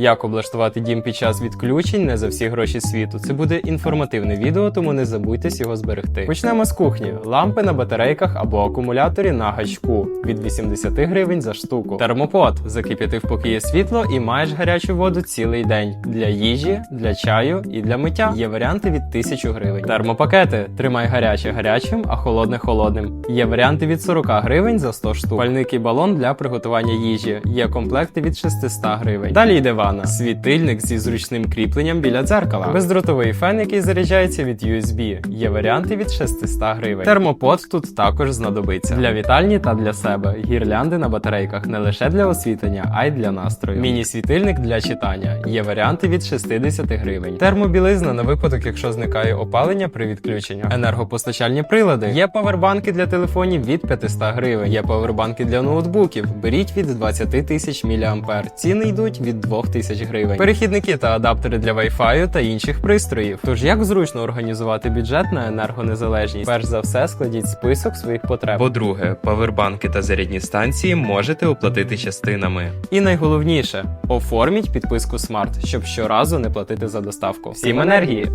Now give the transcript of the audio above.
Як облаштувати дім під час відключень не за всі гроші світу. Це буде інформативне відео, тому не забудьтесь його зберегти. Почнемо з кухні. Лампи на батарейках або акумуляторі на гачку від 80 гривень за штуку. Термопот закип'ятив, поки є світло, і маєш гарячу воду цілий день для їжі, для чаю і для миття. Є варіанти від 1000 гривень. Термопакети тримай гаряче гарячим, а холодне холодним. Є варіанти від 40 гривень за 100 штук. Пальник і балон для приготування їжі. Є комплекти від 600 гривень. Далі йде ванна. Світильник зі зручним кріпленням біля дзеркала. Бездротовий фен, який заряджається від USB. Є варіанти від 600 гривень. Термопод тут також знадобиться для вітальні та для себе. Гірлянди на батарейках не лише для освітлення, а й для настрою. Міні-світильник для читання. Є варіанти від 60 гривень. Термобілизна на випадок, якщо зникає опалення при відключенні. Енергопостачальні прилади. Є павербанки для телефонів від 500 гривень. Є павербанки для ноутбуків. Беріть від 20 тисяч мА. Ціни йдуть від 2000 гривень. Перехідники та адаптери для Wi-Fi та інших пристроїв. Тож як зручно організувати бюджет на енергонезалежність? Перш за все, складіть список своїх потреб. По-друге, павербанки та зарядні станції можете оплатити частинами. І найголовніше, оформіть підписку Smart, щоб щоразу не платити за доставку. Всім енергії!